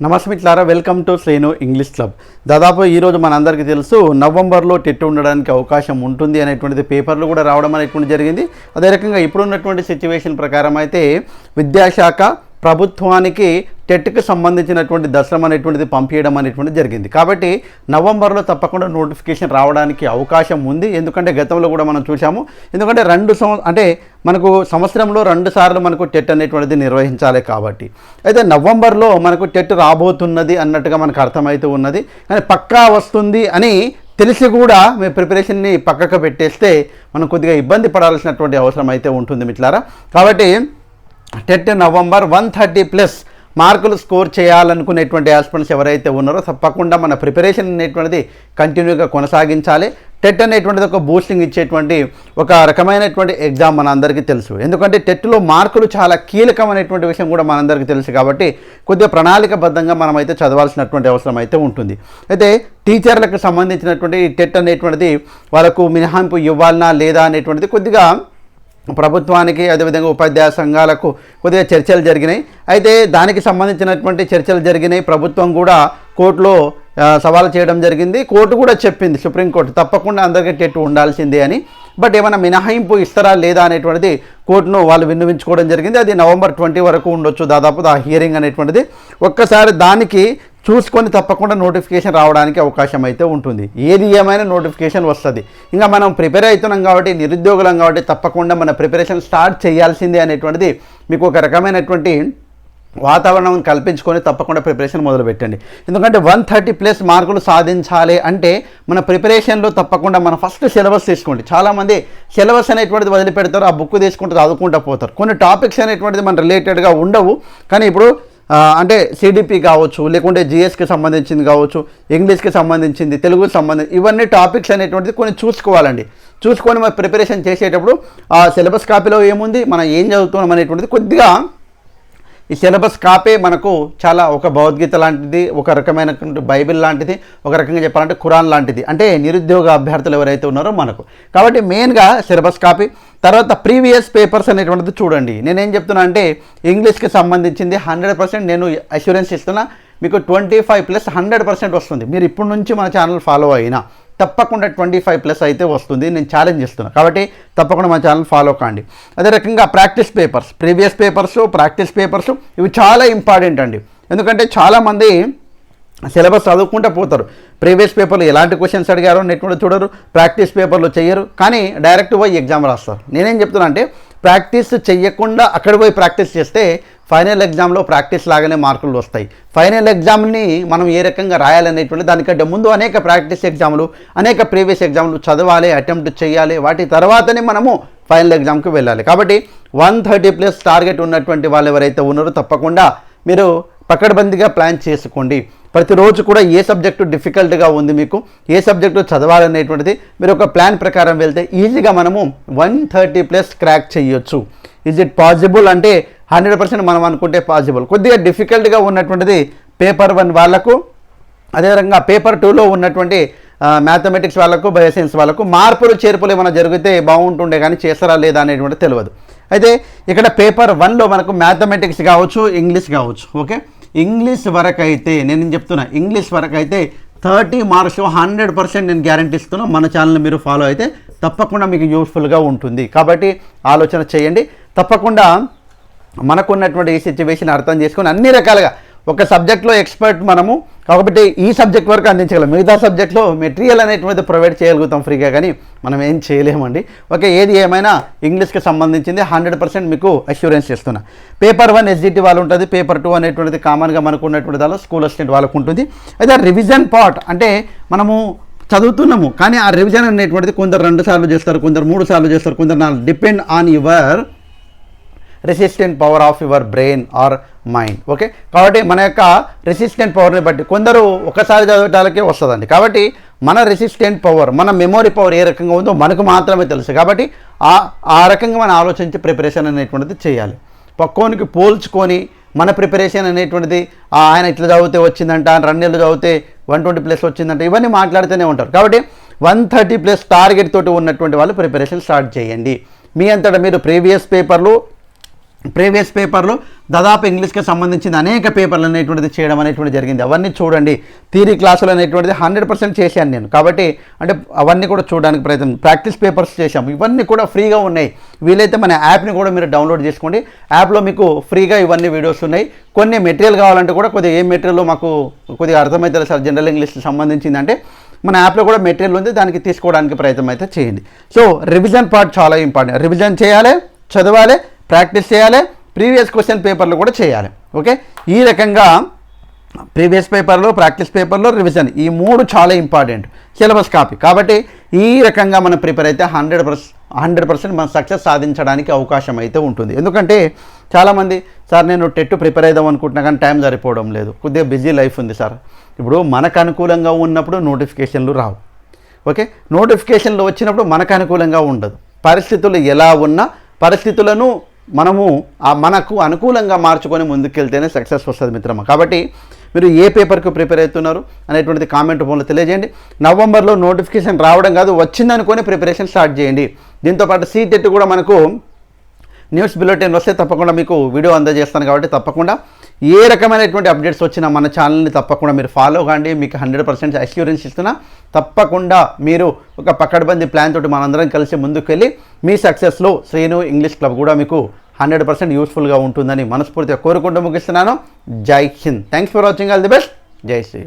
నమస్తే మిట్లారా welcome to Sreenu English club. దాదాపు ఈరోజు మనందరికీ తెలుసు నవంబర్లో టెట్ ఉండడానికి అవకాశం ఉంటుంది అనేటువంటిది పేపర్లు కూడా రావడం అనేటువంటి జరిగింది. అదే రకంగా ఇప్పుడున్నటువంటి సిచ్యువేషన్ ప్రకారం అయితే విద్యాశాఖ ప్రభుత్వానికి టెట్కి సంబంధించినటువంటి దశలం అనేటువంటిది పంపించడం అనేటువంటిది జరిగింది. కాబట్టి నవంబర్లో తప్పకుండా నోటిఫికేషన్ రావడానికి అవకాశం ఉంది. ఎందుకంటే గతంలో కూడా మనం చూసాము ఎందుకంటే రెండు సంవ అంటే మనకు సంవత్సరంలో రెండు సార్లు మనకు టెట్ అనేటువంటిది నిర్వహించాలి కాబట్టి. అయితే నవంబర్లో మనకు టెట్ రాబోతున్నది అన్నట్టుగా మనకు అర్థమవుతూ ఉన్నది. కానీ పక్కా వస్తుంది అని తెలిసి కూడా మీ ప్రిపరేషన్ని పక్కకు పెట్టేస్తే మనం కొద్దిగా ఇబ్బంది పడాల్సినటువంటి అవసరం అయితే ఉంటుంది మిట్లారా కాబట్టి TET November one thirty plus మార్కులు స్కోర్ చేయాలనుకునేటువంటి ఆస్పిరెంట్స్ ఎవరైతే ఉన్నారో తప్పకుండా మన ప్రిపరేషన్ అనేటువంటిది కంటిన్యూగా కొనసాగించాలి. టెట్ అనేటువంటిది ఒక బూస్టింగ్ ఇచ్చేటువంటి ఒక రకమైనటువంటి ఎగ్జామ్ మన అందరికీ తెలుసు. ఎందుకంటే టెట్లో మార్కులు చాలా కీలకమైనటువంటి విషయం కూడా మనందరికీ తెలుసు కాబట్టి కొద్దిగా ప్రణాళికబద్ధంగా మనమైతే చదవాల్సినటువంటి అవసరం అయితే ఉంటుంది. అయితే టీచర్లకు సంబంధించినటువంటి టెట్ అనేటువంటిది వాళ్ళకు మినహాయింపు ఇవ్వాలనా లేదా అనేటువంటిది కొద్దిగా ప్రభుత్వానికి అదేవిధంగా ఉపాధ్యాయ సంఘాలకు కొద్దిగా చర్చలు జరిగినాయి. అయితే దానికి సంబంధించినటువంటి చర్చలు జరిగినాయి. ప్రభుత్వం కూడా కోర్టులో సవాల్ సవాలు చేయడం జరిగింది. కోర్టు కూడా చెప్పింది సుప్రీంకోర్టు తప్పకుండా అందరికీ టెట్ ఉండాల్సిందే అని. బట్ ఏమైనా మినహాయింపు ఇస్తారా లేదా అనేటువంటిది కోర్టును వాళ్ళు విన్నవించుకోవడం జరిగింది. అది నవంబర్ ట్వంటీ వరకు ఉండొచ్చు దాదాపు ఆ హియరింగ్ అనేటువంటిది. ఒక్కసారి దానికి చూసుకొని తప్పకుండా నోటిఫికేషన్ రావడానికి అవకాశం అయితే ఉంటుంది. ఏది ఏమైనా నోటిఫికేషన్ వస్తుంది. ఇంకా మనం ప్రిపేర్ అవుతున్నాం కాబట్టి నిరుద్యోగులం కాబట్టి తప్పకుండా మన ప్రిపరేషన్ స్టార్ట్ చేయాల్సిందే అనేటువంటిది మీకు ఒక రకమైనటువంటి వాతావరణం కల్పించుకొని తప్పకుండా ప్రిపరేషన్ మొదలుపెట్టండి. ఎందుకంటే వన్ థర్టీ ప్లస్ మార్కులు సాధించాలి అంటే మన ప్రిపరేషన్లో తప్పకుండా మన ఫస్ట్ సిలబస్ తీసుకోండి. చాలామంది సిలబస్ అనేటువంటిది వదిలిపెడతారు ఆ బుక్ తీసుకుంటూ చదువుకుంటూ పోతారు. కొన్ని టాపిక్స్ అనేటువంటిది మన రిలేటెడ్గా ఉండవు. కానీ ఇప్పుడు అంటే సిడిపి కావచ్చు లేకుంటే జిఎస్కి సంబంధించింది కావచ్చు ఇంగ్లీష్కి సంబంధించింది తెలుగుకి సంబంధించి ఇవన్నీ టాపిక్స్ అనేటువంటిది కొన్ని చూసుకోవాలండి. చూసుకొని మన ప్రిపరేషన్ చేసేటప్పుడు ఆ సిలబస్ కాపీలో ఏముంది మనం ఏం చదువుతున్నాం అనేటువంటిది కొద్దిగా ఈ సిలబస్ కాపే మనకు చాలా ఒక భగవద్గీత లాంటిది ఒక రకమైన బైబిల్ లాంటిది ఒక రకంగా చెప్పాలంటే ఖురాన్ లాంటిది. అంటే నిరుద్యోగ అభ్యర్థులు ఎవరైతే ఉన్నారో మనకు. కాబట్టి మెయిన్గా సిలబస్ కాపీ తర్వాత ప్రీవియస్ పేపర్స్ అనేటువంటిది చూడండి. నేనేం చెప్తున్నా అంటే ఇంగ్లీష్కి సంబంధించింది హండ్రెడ్ పర్సెంట్ నేను అష్యూరెన్స్ ఇస్తున్నా. మీకు twenty five plus hundred percent వస్తుంది. మీరు ఇప్పటి నుంచి మన ఛానల్ ఫాలో అయినా తప్పకుండా ట్వంటీ ఫైవ్ ప్లస్ అయితే వస్తుంది. నేను ఛాలెంజ్ ఇస్తున్నాను కాబట్టి తప్పకుండా మా ఛానల్ ఫాలో కాండి. అదే రకంగా practice papers previous papers practice papers ఇవి చాలా ఇంపార్టెంట్ అండి. ఎందుకంటే చాలామంది సిలబస్ చదువుకుంటూ పోతారు. ప్రీవియస్ పేపర్లు ఎలాంటి క్వశ్చన్స్ అడిగారో నెట్వర్క్ చూడరు ప్రాక్టీస్ పేపర్లు చేయరు. కానీ డైరెక్ట్ పోయి ఎగ్జామ్ రాస్తారు. నేనేం చెప్తున్నా అంటే ప్రాక్టీస్ చేయకుండా అక్కడ పోయి ప్రాక్టీస్ చేస్తే ఫైనల్ ఎగ్జామ్లో ప్రాక్టీస్ లాగానే మార్కులు వస్తాయి. ఫైనల్ ఎగ్జామ్ని మనం ఏ రకంగా రాయాలనేటువంటి దానికంటే ముందు అనేక ప్రాక్టీస్ ఎగ్జామ్లు అనేక ప్రీవియస్ ఎగ్జామ్లు చదవాలి అటెంప్ట్ చేయాలి. వాటి తర్వాతనే మనము ఫైనల్ ఎగ్జామ్కి వెళ్ళాలి. కాబట్టి వన్ థర్టీ ప్లస్ టార్గెట్ ఉన్నటువంటి వాళ్ళు ఎవరైతే ఉన్నారో తప్పకుండా మీరు పకడ్బందీగా ప్లాన్ చేసుకోండి. ప్రతిరోజు కూడా ఏ సబ్జెక్టు డిఫికల్ట్గా ఉంది మీకు ఏ సబ్జెక్టు చదవాలనేటువంటిది మీరు ఒక ప్లాన్ ప్రకారం వెళ్తే ఈజీగా మనము వన్ థర్టీ ప్లస్ క్రాక్ చేయొచ్చు. ఈజ్ ఇట్ పాసిబుల్ అంటే హండ్రెడ్ పర్సెంట్ మనం అనుకుంటే పాసిబుల్ కొద్దిగా డిఫికల్ట్గా ఉన్నటువంటిది పేపర్ వన్ వాళ్ళకు అదేవిధంగా పేపర్ టూలో ఉన్నటువంటి మ్యాథమెటిక్స్ వాళ్ళకు బయోసైన్స్ వాళ్ళకు మార్పులు చేర్పులు ఏమైనా జరిగితే బాగుంటుండే కానీ చేస్తారా లేదా అనేటువంటి తెలియదు. అయితే ఇక్కడ పేపర్ వన్లో మనకు మ్యాథమెటిక్స్ కావచ్చు ఇంగ్లీష్ కావచ్చు ఓకే ఇంగ్లీష్ వరకు అయితే నేను చెప్తున్నా ఇంగ్లీష్ వరకు అయితే థర్టీ మార్క్స్ హండ్రెడ్ పర్సెంట్ నేను గ్యారంటీ ఇస్తున్నా మన ఛానల్ని మీరు ఫాలో అయితే తప్పకుండా మీకు యూస్ఫుల్గా ఉంటుంది. కాబట్టి ఆలోచన చేయండి. తప్పకుండా మనకున్నటువంటి ఈ సిచ్యువేషన్ అర్థం చేసుకొని అన్ని రకాలుగా ఒక సబ్జెక్ట్లో ఎక్స్పర్ట్ మనము కాబట్టి ఈ సబ్జెక్ట్ వరకు అందించగలం. మిగతా సబ్జెక్ట్లో మెటీరియల్ అనేటువంటి ప్రొవైడ్ చేయగలుగుతాం ఫ్రీగా కానీ మనం ఏం చేయలేమండి. ఓకే ఏది ఏమైనా ఇంగ్లీష్కి సంబంధించింది హండ్రెడ్ పర్సెంట్ మీకు అష్యూరెన్స్ ఇస్తున్నా పేపర్ వన్ ఎస్జిటి వాళ్ళు ఉంటుంది పేపర్ టూ అనేటువంటిది కామన్గా మనకు ఉన్నటువంటి దానిలో స్కూల్ అసిస్టెంట్ వాళ్ళకు ఉంటుంది. అయితే రివిజన్ పార్ట్ అంటే మనము చదువుతున్నాము కానీ ఆ రివిజన్ అనేటువంటిది కొందరు రెండు సార్లు చేస్తారు కొందరు మూడు సార్లు చేస్తారు కొందరు నాలుగు depend on your resistant power of your brain or mind okay కాబట్టి మన యొక్క రెసిస్టెంట్ పవర్ని బట్టి కొందరు ఒకసారి చదవటాలకే వస్తుందండి. కాబట్టి మన రెసిస్టెంట్ పవర్ మన మెమొరీ పవర్ ఏ రకంగా ఉందో మనకు మాత్రమే తెలుసు. కాబట్టి ఆ ఆ రకంగా మనం ఆలోచించి ప్రిపరేషన్ అనేటువంటిది చేయాలి. పక్కోనికి పోల్చుకొని మన ప్రిపరేషన్ అనేటువంటిది ఆయన ఇట్లా చదివితే వచ్చిందంట రెండు నెలలు చదివితే వన్ ట్వంటీ ప్లస్ వచ్చిందంట ఇవన్నీ మాట్లాడుతూనే ఉంటారు. కాబట్టి వన్ థర్టీ ప్లస్ టార్గెట్ తోటి ఉన్నటువంటి వాళ్ళు ప్రిపరేషన్ స్టార్ట్ చేయండి. మీ అంతటా మీరు ప్రీవియస్ పేపర్లు ప్రీవియస్ పేపర్లు దాదాపు ఇంగ్లీష్కి సంబంధించిన అనేక పేపర్లు అనేటువంటిది చేయడం అనేటువంటిది జరిగింది. అవన్నీ చూడండి. థీరీ క్లాసులు అనేటువంటిది హండ్రెడ్ పర్సెంట్ చేశాను నేను. కాబట్టి అంటే అవన్నీ కూడా చూడడానికి ప్రయత్నం ప్రాక్టీస్ పేపర్స్ చేశాం ఇవన్నీ కూడా ఫ్రీగా ఉన్నాయి. వీలైతే మన యాప్ని కూడా మీరు డౌన్లోడ్ చేసుకోండి. యాప్లో మీకు ఫ్రీగా ఇవన్నీ వీడియోస్ ఉన్నాయి. కొన్ని మెటీరియల్ కావాలంటే కూడా కొద్దిగా ఏ మెటీరియల్ మాకు కొద్దిగా అర్థమవుతుంది సార్ జనరల్ ఇంగ్లీష్కి సంబంధించిందంటే మన యాప్లో కూడా మెటీరియల్ ఉంది. దానికి తీసుకోవడానికి ప్రయత్నం అయితే చేయండి. సో రివిజన్ పార్ట్ చాలా ఇంపార్టెంట్. రివిజన్ చేయాలి చదవాలి ప్రాక్టీస్ చేయాలి ప్రీవియస్ క్వశ్చన్ పేపర్లు కూడా చేయాలి. ఓకే? ఈ రకంగా ప్రీవియస్ పేపర్లో ప్రాక్టీస్ పేపర్లో రివిజన్ ఈ మూడు చాలా ఇంపార్టెంట్. Syllabus copy. కాబట్టి ఈ రకంగా మనం ప్రిపేర్ అయితే హండ్రెడ్ పర్స్ హండ్రెడ్ పర్సెంట్ మనం సక్సెస్ సాధించడానికి అవకాశం అయితే ఉంటుంది. ఎందుకంటే చాలామంది సార్ నేను టెట్ ప్రిపేర్ అవుదాం అనుకుంటున్నా కానీ టైం సరిపోవడం లేదు. కొద్దిగా బిజీ లైఫ్ ఉంది సార్. ఇప్పుడు మనకు అనుకూలంగా ఉన్నప్పుడు నోటిఫికేషన్లు రావు. ఓకే? నోటిఫికేషన్లు వచ్చినప్పుడు మనకు అనుకూలంగా ఉండదు. పరిస్థితులు ఎలా ఉన్నా పరిస్థితులను మనము ఆ మనకు అనుకూలంగా మార్చుకొని ముందుకెళ్తేనే సక్సెస్ వస్తుంది మిత్రమా. కాబట్టి మీరు ఏ పేపర్కి ప్రిపేర్ అవుతున్నారు అనేటువంటిది కామెంట్ ఫోన్లో తెలియజేయండి. నవంబర్లో నోటిఫికేషన్ రావడం కాదు వచ్చిందనుకొని ప్రిపరేషన్ స్టార్ట్ చేయండి. దీంతోపాటు సీటెట్ కూడా మనకు న్యూస్ బులెటిన్ వస్తే తప్పకుండా మీకు వీడియో అందజేస్తాను కాబట్టి తప్పకుండా ఏ రకమైనటువంటి అప్డేట్స్ వచ్చినా మన ఛానల్ని తప్పకుండా మీరు ఫాలో కాండి. మీకు హండ్రెడ్ పర్సెంట్ అష్యూరెన్స్ ఇస్తున్నా. తప్పకుండా మీరు ఒక పక్కడబంది ప్లాన్ తోటి మనందరం కలిసి ముందుకు వెళ్ళి మీ సక్సెస్లో శ్రీను ఇంగ్లీష్ క్లబ్ కూడా మీకు హండ్రెడ్ పర్సెంట్ యూస్ఫుల్గా ఉంటుందని మనస్ఫూర్తిగా కోరుకుంటూ ముగిస్తున్నాను. జై Hind. Thanks for watching all the best జై శ్రీ